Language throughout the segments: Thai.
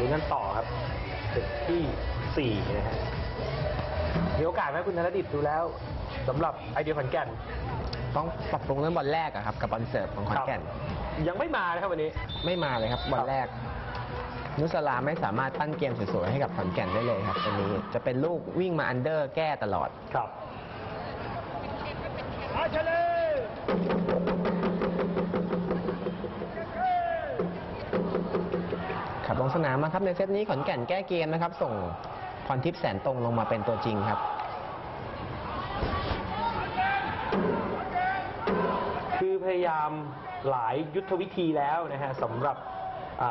ลุ้นกันต่อครับเซตที่สี่นะฮะมีโอกาสไหมคุณธนดิตดูแล้วสำหรับไอเดียขอนแก่น ต้องปรับปรุงเรื่องบอลแรกอะครับกับบอลเสิร์ฟของขอนแก่นครับยังไม่มานะครับวันนี้ ไม่มาเลยครับบอลแรก นุสลาไม่สามารถปั้นเกมสวยๆให้กับขอนแก่นได้เลยครับตรงนี้จะเป็นลูกวิ่งมาอันเดอร์แก้ตลอดครับ ขับลงสนามมาครับในเซตนี้ขอนแก่นแก้เกมนะครับ ส่งพรทิพย์แสนตรงลงมาเป็นตัวจริงครับ คือพยายามหลายยุทธวิธีแล้วนะฮะสำหรับอ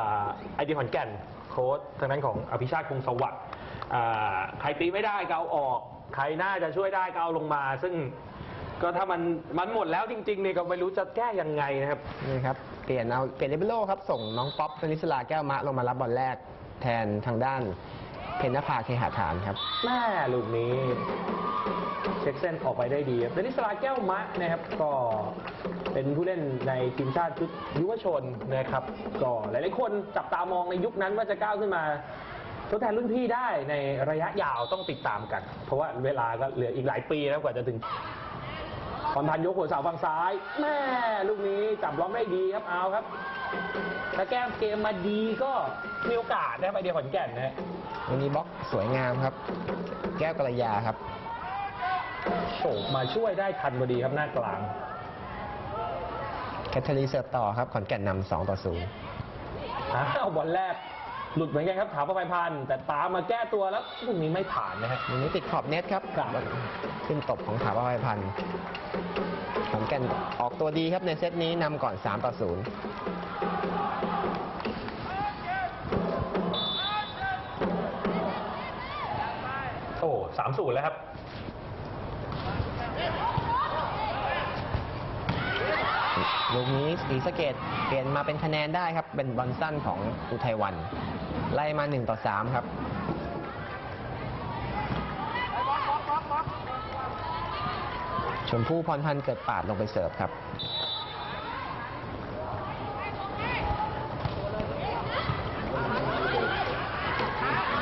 ไอเดียขอนแก่นโค้ชทางนั้นของอภิชาติคงสวัสดิ์ใครตีไม่ได้ก็เอาออก ใครน่าจะช่วยได้ก็เอาลงมา ซึ่ง ก็ถ้ามันมันหมดแล้วจริงๆเนี่ยก็ไม่รู้จะแก้ยังไงนะครับ นี่ครับ เปลี่ยนเอาเปลี่ยนเลเบโลครับ ส่งน้องป๊อปชนิสลาแก้วมะลงมารับบอลแรกแทนทางด้าน เพนนภาเคหาฐานครับ แม่ลูกนี้ เช็คเส้นออกไปได้ดีครับเดนิสลาแก้วมะนะครับ ก็เป็นผู้เล่นในทีมชาติชุดยุวชนนะครับ ก็หลายๆคนจับตามองในยุคนั้นว่าจะก้าวขึ้นมาทดแทนรุ่นพี่ได้ในระยะยาวต้องติดตามกัน เพราะว่าเวลาก็เหลืออีกหลายปีแล้วกว่าจะถึง พรพันธ์ยกหัวเสาฝั่งซ้ายแม่ลูกนี้จับล้อมได้ดีครับเอาครับถ้าแก้เกมมาดีก็มีโอกาสนะครับไอเดียขอนแก่นนะฮะวันนี้บล็อกสวยงามครับ แก้วกระยาครับโฉบมาช่วยได้ทันพอดีครับหน้ากลางแคทเธอรีนเสิร์ฟต่อครับขอนแก่นนำ2ต่อ0อ้าวบอลแรก หลุดเหมือนกันครับถาประภัยพันธ์แต่ตามมาแก้ตัวแล้วลูกนี้ไม่ผ่านนะฮะวันนี้ติดขอบเน็ตครับครับขึ้นตบของถาประภัยพันธ์ขอนแก่นออกตัวดีครับในเซตนี้นำก่อน 3 ต่อ 0 โอ้สามศูนย์แล้วครับลูกนี้ศรีสะเกดเปลี่ยนมาเป็นคะแนนได้ครับ เป็นบอลสั้นของอุทัยวัน ไล่มา 1 ต่อ 3 ครับชมพู่พรพันธ์เกิดปาดลงไปเสิร์ฟครับ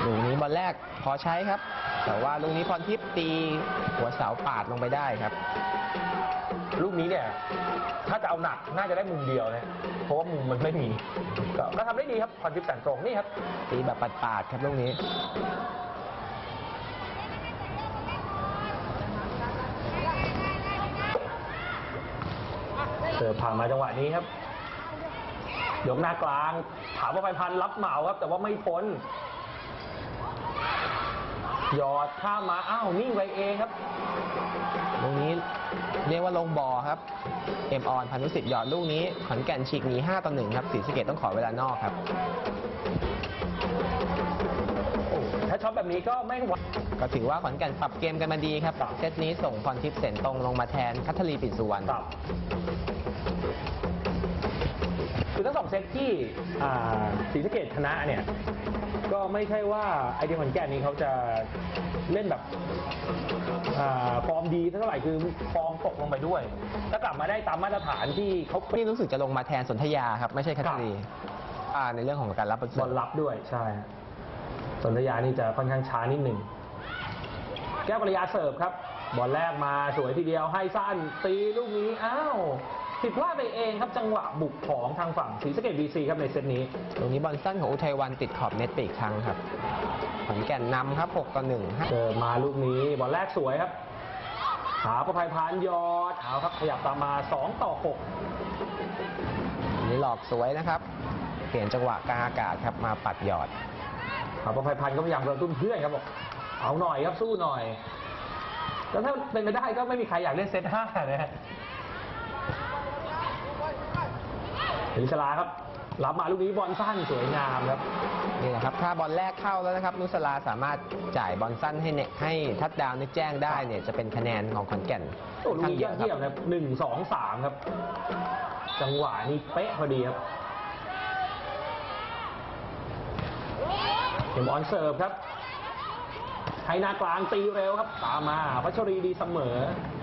ลูกนี้บอลแรกพอใช้ครับ แต่ว่าลูกนี้พรทิพย์ตีหัวเสาปาดลงไปได้ครับ ลูกนี้เนี่ย ถ้าจะเอาหนักน่าจะได้มุมเดียวนะเพราะว่ามุมมันไม่มี ก็ก็ทำได้ดีครับพรทิพย์แสนตรงนี่ครับ ตีแบบปาดๆครับลูกนี้ เสิร์ฟผ่านมาจังหวะนี้ครับยกหน้ากลาง ถามว่าไฟพันธ์รับเหมาครับ แต่ว่าไม่พ้นหยอดข้ามมาอ้าวนิ่งไปเองครับลูกนี้ เรียกว่าลงบอครับ เอ็มออนพันธุสิทธิ์หยอดลูกนี้ ขอนแก่นฉีกหนี5ต่อ1ครับศรีสะเกดต้องขอเวลานอกครับโอ้ถ้าช็อตแบบนี้ก็ไม่ไหวก็ถือว่าขอนแก่นปรับเกมกันมาดีครับครับเซตนี้ส่งพรทิพย์เสนตรงลงมาแทนคัทธลีปิ่นสุวรรณครับ คือทั้งสองเซตที่อ่าศรีสะเกดชนะเนี่ย ก็ไม่ใช่ว่าไอเดียขอนแก่นนี้เขาจะเล่นแบบอาฟอร์มดีเท่าไหร่คือฟอร์มตกลงไปด้วยถ้ากลับมาได้ตามมาตรฐานที่เขาเป็นนี่รู้สึกจะลงมาแทนสนธยาครับ ไม่ใช่คัทธลีอ่าในเรื่องของการรับบอลบเสิอร์ลฟรับด้วยใช่สนธยานี่จะค่อนข้างช้านิดหนึ่ง แก้วปริยาเสิร์ฟครับ บอลแรกมาสวยทีเดียวให้สั้นตีลูกนี้ อ้าว ผิดพลาดไปเองครับจังหวะบุกของทางฝั่งศรีสะเกดบีซีครับในเซตนี้ลูกนี้บอลสั้นของอุทัยวันติดขอบเน็ตไปอีกครั้งครับขอนแก่นนำครับ6ต่อ1เจอมาลูกนี้บอลแรกสวยครับ หาประภัยพานยอดเอาครับขยับตามมา 2 ต่ออันนี้หลอกสวยนะครับ เปลี่ยนจังหวะกลางอากาศครับมาปัดหยอด6หาประภัยพันธ์ก็พยายามกระตุ้นเพื่อนครับบอกเอาหน่อยครับสู้หน่อยแล้วถ้าเป็นไปได้ก็ไม่มีใครอยากเล่นเซตห้านะฮะ ลิชลาครับรับมาลูกนี้บอลสั้นสวยงามครับนี่แหละครับถ้าบอลแรกเข้าแล้วนะครับนุสลาสามารถจ่ายบอลสั้นให้เนให้ทัดดาวนึกแจ้งได้เนี่ยจะเป็นคะแนนของขอนแก่นโอ้ลูกค่อนนี้ยข้าองดเยเยี่ยอะมครับนะครับหนึ่งสองสามครับ จังหวะนี้เป๊ะพอดีครับเกมออนเสิร์ฟครับไทยนากลางตีเร็วครับ ตามมาพัชรีดีเสมอพั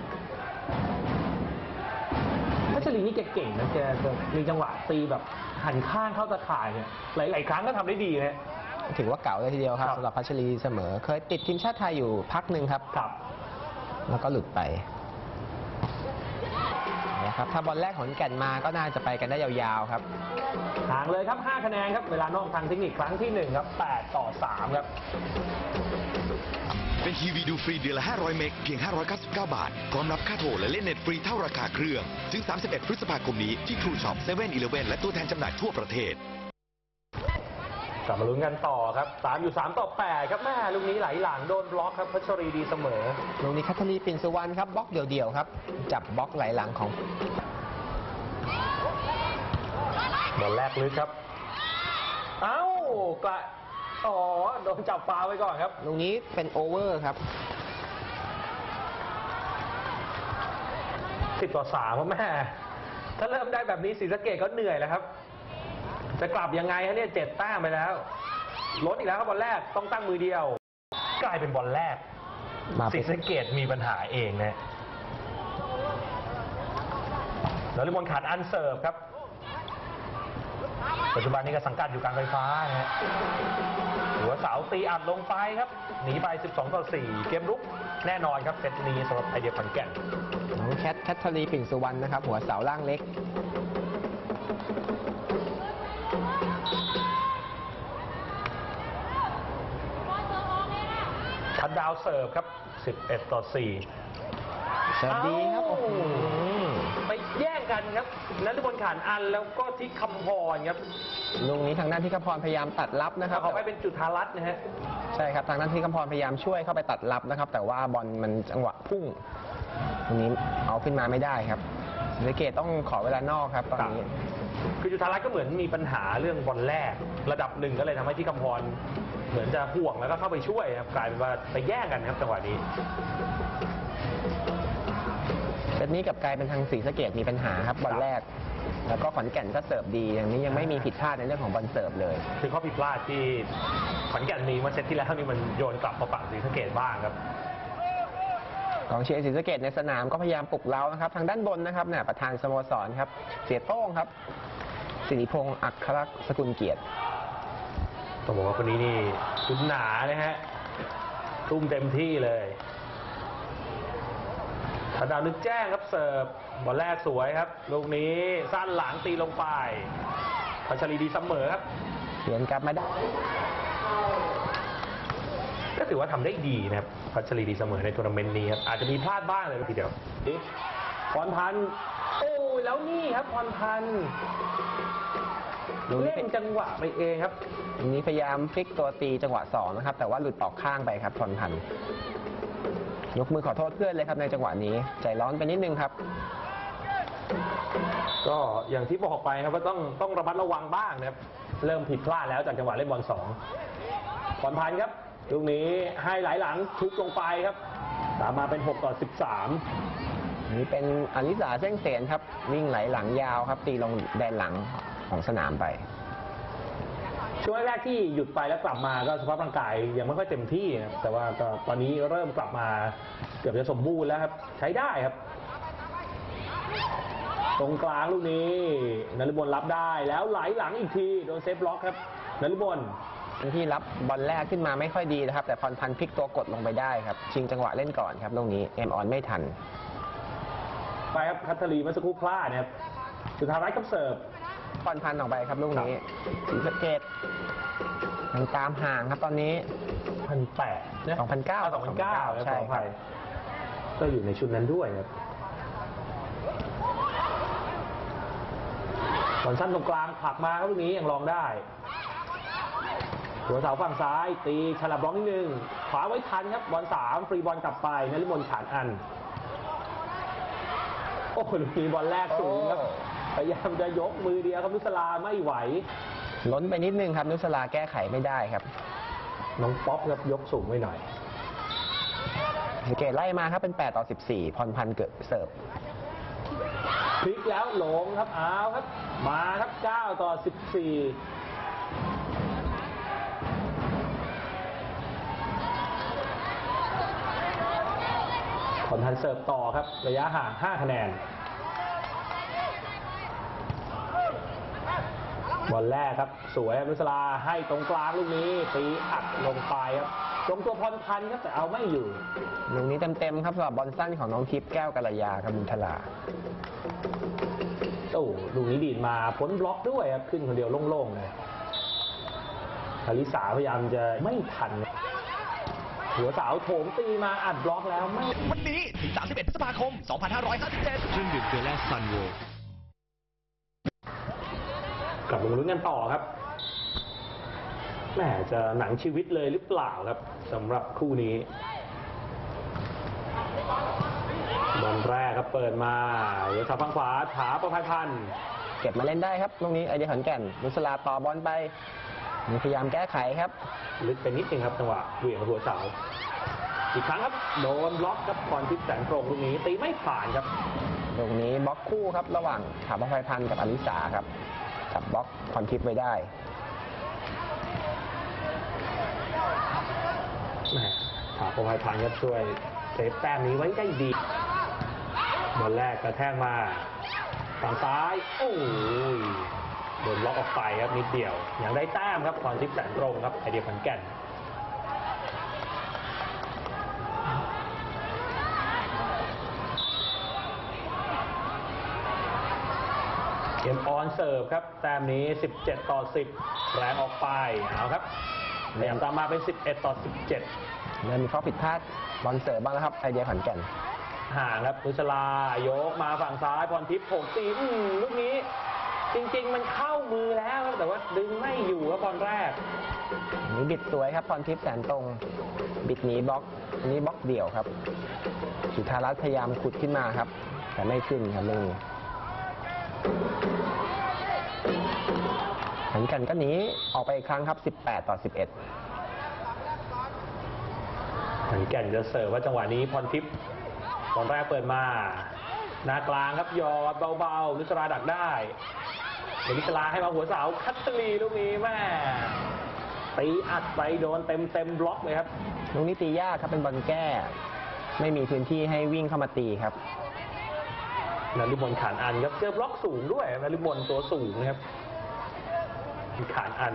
ชรีนี่แกเก่งนะแกจะมีจังหวะตีแบบหันข้างเข้าตะข่ายเนี่ยหลาย ๆ ครั้งก็ทำได้ดีนะ ถือว่าเก่าเลยทีเดียวครับครับ สำหรับพัชรีเสมอ เคยติดทีมชาติไทยอยู่พักหนึ่งครับ ครับ แล้วก็หลุดไปนะครับถ้าบอลแรกของแก่นมาก็น่าจะไปกันได้ยาวๆครับ ห่างเลยครับ 5 คะแนนครับ เวลานอกทางเทคนิคครั้งที่ 1 ครับ 8 ต่อ 3 ครับ เป็นทีวีดูฟรีเดือนละ 500 เมกเพียง 599 บาท พร้อมรับค่าโทรและเล่นเน็ตฟรีเท่าราคาเครื่อง ถึง 31 พฤษภาคมนี้ที่ True Shop 7 e เ e ่ e อและตัวแทนจำหน่ายทั่วประเทศ กลับมาลุ้นกันต่อครับ3อยู่3ต่อ8ครับแม่ลูกนี้ไหลหลังโดนบล็อกครับพัชรีดีเสมอ ลูกนี้คัทธรีปิ่นสุวรรณครับบล็อกเดี่ยวๆครับ จับบล็อกไหลหลังของบอลแรกลึกครับ เอ้ากระ อ๋อโดนจับฟาวล์ไว้ก่อนครับลูกนี้เป็นโอเวอร์ครับ10ต่อ3ครับแม่ ถ้าเริ่มได้แบบนี้ศรีสะเกดก็เหนื่อยแล้วครับ จะกลับยังไงฮะเนี่ยเจ็ดแต้มไปแล้วลดอีกแล้วครับบอลแรกต้องตั้งมือเดียว กลายเป็นบอลแรกมาศรีเป็นสะเกดมีปัญหาเองนะแล้วลิมอนขาดอันเสิร์ฟครับ ปัจจุบันนี้ก็สังกัดอยู่การไฟฟ้านะฮะหัวเสาตีอัดลงไปครับ หนีไป 12 ต่อ 4 เกมรุกแน่นอนครับเซตนี้สำหรับไอเดียขอนแก่นน้องแคทคัทธรีปิ่นสุวรรณนะครับ หัวเสาล่างเล็กทัดดาวเสิร์ฟครับ 11 ต่อ4เสิร์ฟดีครับโอ้โหไปแย่งกันครับนันทบลขานอันแล้วก็ที่คำพรครับลูกนี้ทางด้านที่คำพรพยายามตัดรับนะครับ เขาไปเป็นจุธารัตน์นะฮะ ใช่ครับทางด้านที่คำพรพยายามช่วยเข้าไปตัดรับนะครับ แต่ว่าบอลมันจังหวะพุ่งตรงนี้เอาขึ้นมาไม่ได้ครับศรีสะเกตต้องขอเวลานอกครับตอนนี้ คือจุธารัตน์ก็เหมือนมีปัญหาเรื่องบอลแรก ระดับหนึ่งก็เลยทำให้ที่คำพรเหมือนจะห่วงแล้วก็เข้าไปช่วยครับกลายเป็นว่าไปแย่งกันครับจังหวะนี้ เซตนี้กลับกลายเป็นทางศรีสะเกดมีปัญหาครับบอลแรก แล้วก็ขอนแก่นก็เสิร์ฟดีอย่างนี้ยังไม่มีผิดพลาดในเรื่องของบอลเสิร์ฟเลย คือข้อผิดพลาดที่ขอนแก่นมีเมื่อเซตที่แล้วนี่มันโยนกลับมาฝั่งศรีสะเกดบ้างครับกองเชียร์ศรีสะเกดในสนามก็พยายามปลุกเร้านะครับ ทางด้านบนนะครับเนี่ยประธานสโมสรครับ เสียโต้งครับ สิริพงศ์อัครสกุลเกียรติต้องบอกว่าคนนี้นี่ชุดหนานะฮะทุ่มเต็มที่เลย ธดาวนึกแจ้งครับเสิร์ฟบอลแรกสวยครับ ลูกนี้สั้นหลังตีลงไปพัชรีดีเสมอครับเขียนกลับมาได้ก็ถือว่าทำได้ดีนะครับพัชรีดีเสมอในทัวร์นาเมนต์นี้ครับอาจจะมีพลาดบ้างเลยทีเดียวนี่พรพันธ์โอ้ยแล้วนี่ครับพรพันธ์ลูกนี้เล่เป็นนจังหวะไปเองครับอันนี้พยายามพลิกตัวตีจังหวะสองนะครับ แต่ว่าหลุดออกข้างไปครับทนพันธ์ ยกมือขอโทษเพื่อนเลยครับในจังหวะนี้ ใจร้อนไปนิดนึงครับ ก็อย่างที่บอกไปครับว่าต้องต้องระมัดระวังบ้างนะครับ เริ่มผิดพลาดแล้วจากจังหวะเล่นบอลสองพรพันธ์ครับลูกนี้ให้ไหลหลังทุกลงไปครับ ตามมาเป็น 6 ต่อ 13 นี่เป็นอลิสาเส้งเสนครับ วิ่งไหลหลังยาวครับ ตีลงแดนหลังของสนามไป ช่วงแรกๆที่หยุดไปแล้วกลับมาก็สภาพร่างกายยังไม่ค่อยเต็มที่นะครับแต่ว่าก็ตอนนี้เริ่มกลับมาเกือบจะสมบูรณ์แล้วครับใช้ได้ครับ ตรงกลางลูกนี้นฤบลรับได้แล้วไหลหลังอีกทีโดนเซฟบล็อกครับนฤบลที่รับบอลแรกขึ้นมาไม่ค่อยดีนะครับ แต่พรพันธ์พลิกตัวกดลงไปได้ครับ ชิงจังหวะเล่นก่อนครับตรงนี้เอ็มออนไม่ทัน ไปครับคัตเตอรีเมื่อสักครู่พลาดนะครับสุดท้ายกับเสิร์ฟ พรพันธ์ออกไปครับลูกนี้ศรีสะเกดยังตามห่างครับตอนนี้พันแปดสองพันเก้าสองพันเก้าใช่ขออภัยก็อยู่ในชุดนั้นด้วยครับบอลสั้นตรงกลางผลักมาครับลูกนี้ยังลองได้ หัวเสาฝั่งซ้าย ตีฉลับบล็อกนิดนึง ขวาไว้ทันครับบอลสามฟรีบอลกลับไปนฤมลขานอัน โอ้โหลูกนี้บอลแรกสูงครับ พยายามจะยกมือเดียวครับนุสลาไม่ไหว ล้นไปนิดนึงครับ นุสลาแก้ไขไม่ได้ครับ น้องป๊อปครับยกสูงไว้หน่อยศรีสะเกตไล่มาครับเป็น 8 ต่อ 14 พรพันธ์เกิดเสิร์ฟพลิกแล้วหลงครับเอาครับ มาครับ 9 ต่อ 14ผลทันเสิร์ฟต่อครับ ระยะห่าง 5 คะแนน บอลแรกครับ สวยครับนุสลาให้ตรงกลางลูกนี้ตีอัดลงไปครับตรงตัวพรพันธ์ครับแต่เอาไม่อยู่ลูกนี้เต็มๆครับสำหรับบอลสั้นของน้องทิพย์แก้วกัลยาครับบุญทลาโอ้ลูกนี้ดีดมาพ้นบล็อกด้วยครับขึ้นคนเดียวโล่งๆเลยคาริสาพยายามจะไม่ทัน หัวสาวโถมตีมาอัดบล็อกแล้วไม่วันนี้ถึง31พฤษภาคม 2557เครื่องดื่มเกลือแร่ซันโว กลับมาลุ้นกันต่อครับแหมจะหนังชีวิตเลยหรือเปล่าครับสำหรับคู่นี้บอลแรกครับเปิดมาเดี๋ยวขับฝั่งขวาถาประภัยพันธ์เก็บมาเล่นได้ครับลูกนี้ไอเดียขอนแก่นนุสลาต่อบอลไปมีพยายามแก้ไขครับ ลึกไปนิดนึงครับจังหวะเหวี่ยงหัวเสาอีกครั้งครับโดนบล็อกครับพรทิพย์แสงตรงลูกนี้ตีไม่ผ่านครับลูกนี้บล็อกคู่ครับระหว่างถาปภัยพันธ์กับอลิสาครับ จับบล็อกพรทิพย์ไว้ได้แหมถาประภัยพันธ์ครับช่วยเซฟแต้มนี้ไว้ได้ดีบอลแรกกระแทกมาทางซ้าย โอ้ยโดนล็อกออกไปครับนิดเดียว ยังได้แต้มครับพรทิพย์แสนตรงครับไอเดียขอนแก่น เกมออนเสิร์ฟครับ แต้มนี้ 17 ต่อ 10 แรงออกไปเอาครับพยายามตามมาเป็น 11 ต่อ 17เริ่มมีข้อผิดพลาดบอลเสิร์ฟบ้างแล้วครับไอเดียขอนแก่นห่างครับนุชลายกมาฝั่งซ้ายพรทิพย์โผกตีอืมลูกนี้ จริง ๆ มันเข้ามือแล้วครับแต่ว่าดึงไม่อยู่ครับบอลแรกอันนี้บิดสวยครับพรทิพย์แสนตรง บิดหนีบล็อกอันนี้บล็อกเดี่ยวครับสุธารัตน์พยายามขุดขึ้นมาครับ แต่ไม่ขึ้นครับลูกนี้ ขอนแก่นก็หนีออกไปอีกครั้งครับ 18 ต่อ 11ขอนแก่นจะเสิร์ฟว่าจังหวะนี้พรทิพย์บอลแรกเปิดมาหน้ากลางครับหยอดเบาๆนุชราดักได้เดี๋ยวนุชราให้มาหัวเสาคัตตลีลูกนี้แม่ตีอัดไปโดนเต็มเต็มๆบล็อกเลยครับลูกนี้ตียากครับเป็นบอลแก้ ไม่มีพื้นที่ให้วิ่งเข้ามาตีครับ นาริมนขานอันครับเจอบล็อกสูงด้วยนาริมนตัวสูงนะครับมีขานอัน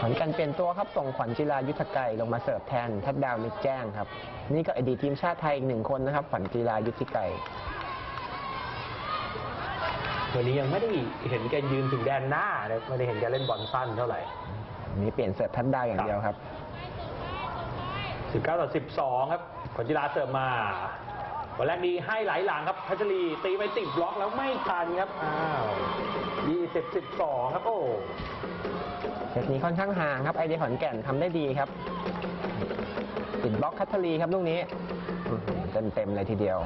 ขอนแก่นเปลี่ยนตัวครับส่งขวัญจิรายุทธไกรลงมาเสิร์ฟแทนทัดดาวมิตรแจ้งครับ นี่ก็อดีตทีมชาติไทยอีกหนึ่งคนนะครับ ขวัญจิรายุทธไกรวันนี้ยังไม่ได้เห็นแกยืนถึงแดนหน้านะไม่ได้เห็นแกเล่นบอลสั้นเท่าไหร่อันนี้เปลี่ยนเสิร์ฟทัดดาวอย่างเดียวครับ19ต่อ12 ครับผลจิราเสิร์ฟมา วันแรกดีให้ไหลหลังครับพัชรีตีไปติดบล็อกแล้วไม่ทันครับอ้าว20 12ครับโอ้เซตนี้ค่อนข้างห่างครับไอเดียขอนแก่นทำได้ดีครับติดบล็อกคัตเทอรีครับลูกนี้เต็มเต็มๆเลยทีเดียว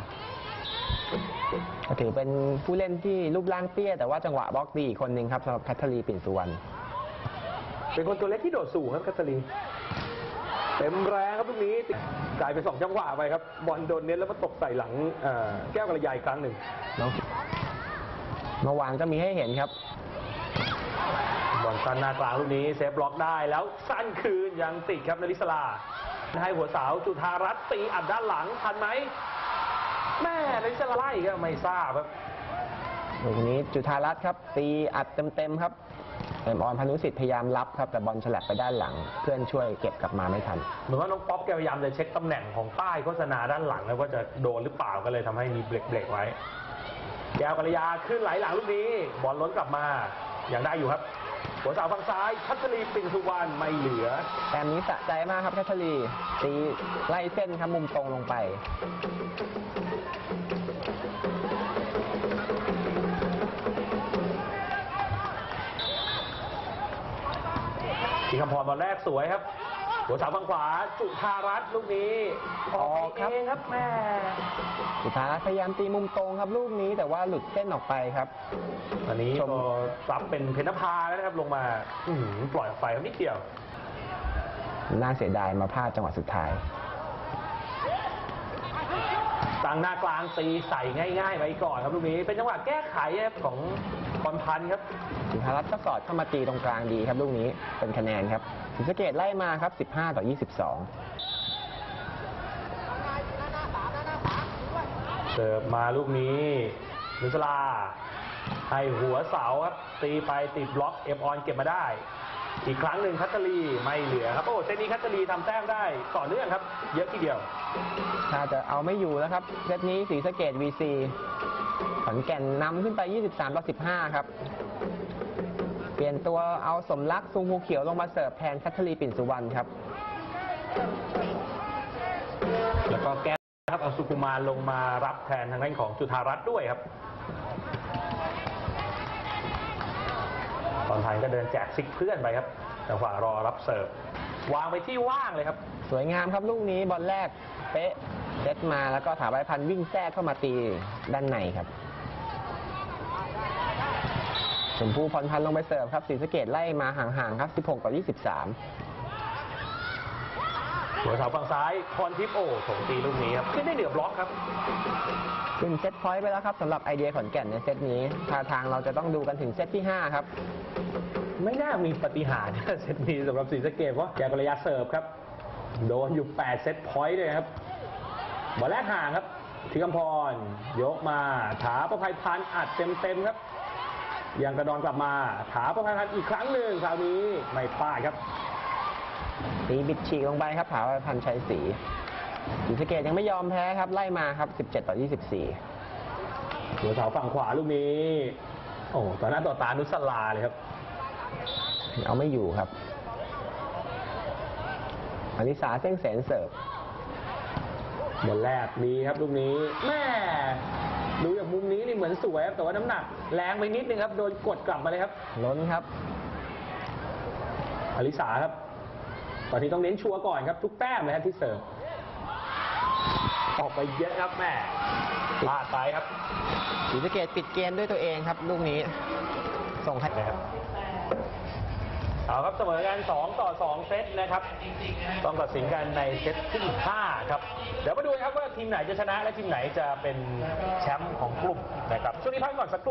ก็ถือเป็นผู้เล่นที่รูปร่างเตี้ย แต่ว่าจังหวะบล็อกดีอีกคนหนึ่งครับสำหรับคัตเทอรีปิ่นสุวรรณเป็นคนตัวเล็กที่โดดสูงครับคัสลี เต็มแรงครับลูกนี้จ่ายไปสองจังหวะไปครับ บอลโดนเน้นแล้วมาตกใส่หลังเอ่อแก้วกระยายครั้งหนึ่งน้องเมื่อวานก็มีให้เห็นครับ บอลสั้นหน้ากลางลูกนี้เซฟบล็อกได้แล้วสั้นคืนยังติดครับนริศลาให้หัวสาวจุธารัตน์ตีอัดด้านหลังทันไหมแม่นริศลาไล่ก็ไม่ทราบครับลูกนี้จุธารัตน์ครับ ตีอัดเต็มๆครับ เอ็มออนพานุสิทธิ์พยายามรับครับแต่บอลฉลับไปด้านหลัง เพื่อนช่วยเก็บกลับมาไม่ทัน เหมือนว่าน้องป๊อปแกพยายามจะเช็คตำแหน่งของป้ายโฆษณาด้านหลังแล้วว่าจะโดนหรือเปล่าก็เลยทำให้มีเบรกเบรกๆไว้ แก้วกัลยาขึ้นไหลหลังลูกนี้ บอลล้นกลับมาอย่างได้อยู่ครับ หัวเสาวฝั่งซ้ายชัชรีปิ่นสุวรรณไม่เหลือ แต้มนี้สะใจมากครับแคทเธอรีนตีไล่เส้นครับมุมตรงลงไปำพรบอลแรกสวยครับ หัวเสาวฝั่งขวาจุธารัตน์ลูกนี้ออกเองครับแม่สุดท้ายพยายามตีมุมตรงครับลูกนี้แต่ว่าหลุดเส้นออกไปครับตอนนี้ชม ก็ซับเป็นเพนนภาแล้วนะครับ ลงมาอื้อหือปล่อยออกไปครับนิดเดียว น่าเสียดายมาพลาดจังหวะสุดท้าย ตั้งหน้ากลางตีใส่ง่าย ๆ ไปก่อนครับลูกนี้ เป็นจังหวะแก้ไขครับของ บอลพันครับสุธารัตน์ก็สอดเข้ามาตีตรงกลางดีครับลูกนี้เป็นคะแนนครับศรีสะเกดไล่มาครับ 15 ต่อ22เสิร์ฟมาลูกนี้นุสลาให้หัวเสาครับ ตีไปติดบล็อกเอฟออนเก็บมาได้ อีกครั้งหนึ่งคัตเตอรีไม่เหลือครับโอ้เซตนี้คัตเตอรีทำแต้มได้ต่อเนื่องครับ เยอะทีเดียวถ้าจะเอาไม่อยู่แล้วครับเซตนี้สีสะเกต VC ขอนแก่นนำขึ้นไป 23ต่อ15 ครับ เปลี่ยนตัวเอาสมรักซุงภูเขียวลงมาเสิร์ฟแทนคัทธรีปิ่นสุวรรณครับ แล้วก็แก้ครับเอาสุกุมารลงมารับแทนทางด้านของจุธารัตน์ด้วยครับ ตอนท้ายก็เดินแจกซิกเพื่อนไปครับจังหวะรอรับเสิร์ฟวางไปที่ว่างเลยครับ สวยงามครับลูกนี้บอลแรกเป๊ะเซตมาแล้วก็ถาไว้พันธุ์วิ่งแทรกเข้ามาตีด้านในครับชมพู่พรพันธ์ลงไปเสิร์ฟครับสีสะเกตไล่มาห่างๆครับ 16 ต่อ 23 หัวเสาฝั่งซ้ายพรทิพย์โอ้ถงตีลูกนี้ครับขึ้นได้เหนือบล็อกครับ ขึ้นเซตพอยต์ไปแล้วครับสำหรับไอเดียขอนแก่นในเซตนี้ท่าทางเราจะต้องดูกันถึงเซตที่ 5 ครับ ไม่น่ามีปาฏิหารย์ เซตนี้สำหรับศรีสะเกดเพราะแกกระยะเสิร์ฟครับ โดนอยู่ 8 เซตพอยต์เลยครับบอลแรกห่างครับธีคำพร ยกมาถาประภัยพันธ์อัดเต็มๆครับยังกระดอนกลับมา ถาประภัยพันธ์อีกครั้งหนึ่งคราวนี้ไม่พลาดครับ ตีบิดฉีกลงไปครับถาไว้พันธุ์ชัยศรีสีสะเกตยังไม่ยอมแพ้ครับ ไล่มาครับ 17 ต่อ 24 หัวเสาฝั่งขวาลูกนี้ โอ้ต่อหน้าต่อตานุสลาเลยครับ เอาไม่อยู่ครับอนิสาเส้งแสนเสิร์ฟบอลแรกดีครับลูกนี้แม่ดูจากมุมนี้นี่เหมือนสวยครับแต่ว่าน้ำหนัก แรงไปนิดนึงครับ โดนกดกลับมาเลยครับ ล้นครับอลิสาครับ ตอนนี้ต้องเน้นชัวร์ก่อนครับ ทุกแต้มเลยครับที่เสิร์ฟออกไปเยอะครับแม่พลาดไปครับสีสะเกตปิดเกมด้วยตัวเองครับ ลูกนี้ ส่งให้นะครับเอาครับเสมอกัน 2 ต่อ 2 เซตนะครับ ต้องตัดสินกันในเซตที่ 5 ครับ เดี๋ยวมาดูครับว่าทีมไหนจะชนะและทีมไหนจะเป็นแชมป์ของกลุ่มนะครับช่วงนี้พักก่อนสักครู่